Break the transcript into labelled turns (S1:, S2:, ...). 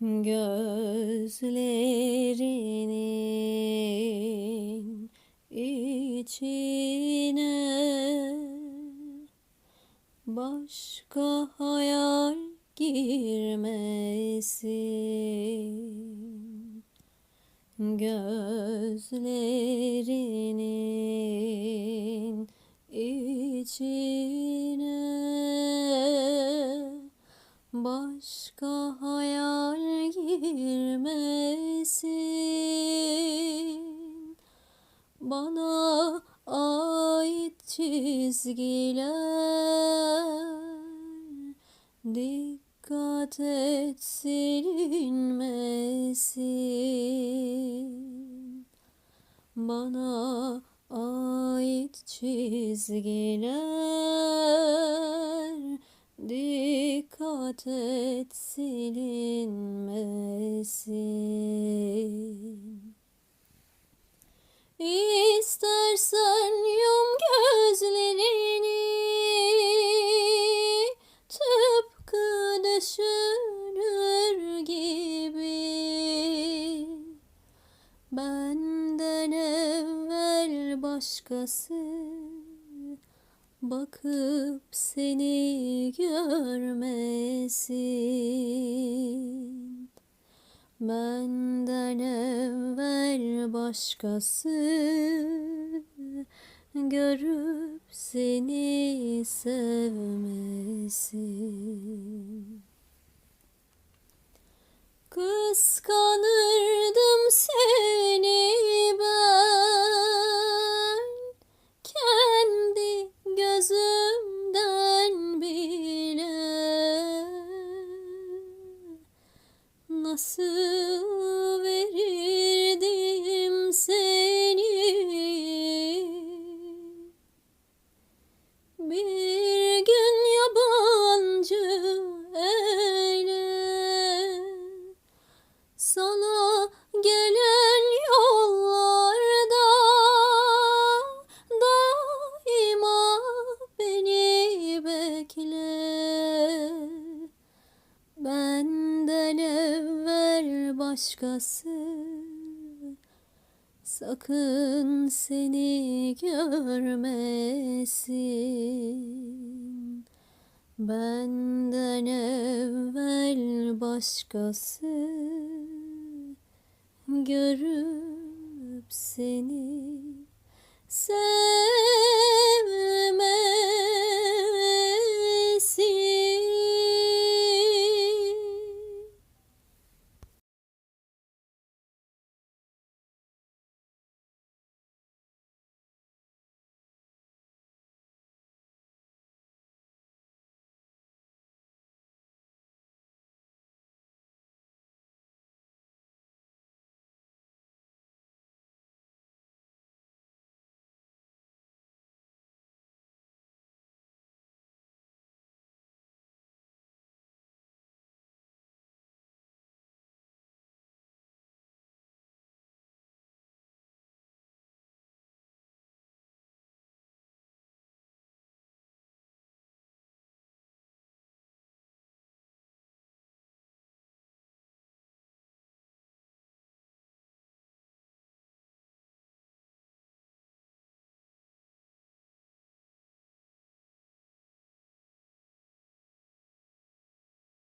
S1: Gözlerinin içine başka hayal girmesin. Gözlerinin içine başka hayal girmesin. Bana ait çizgiler dikkat et silinmesin. Bana ait çizgiler dikkat et silinmesin İstersen yum gözlerini tıpkı düşünür gibi. Benden evvel başkası bakıp seni görmesin benden evvel başkası görüp seni sevmesin Nasıl verirdim seni? Bir gün yabancı ele sana gelen yollarda daima beni bekle. Benden başkası. Sakın seni görmesin. Benden evvel başkası. Görüp seni. Sevmesin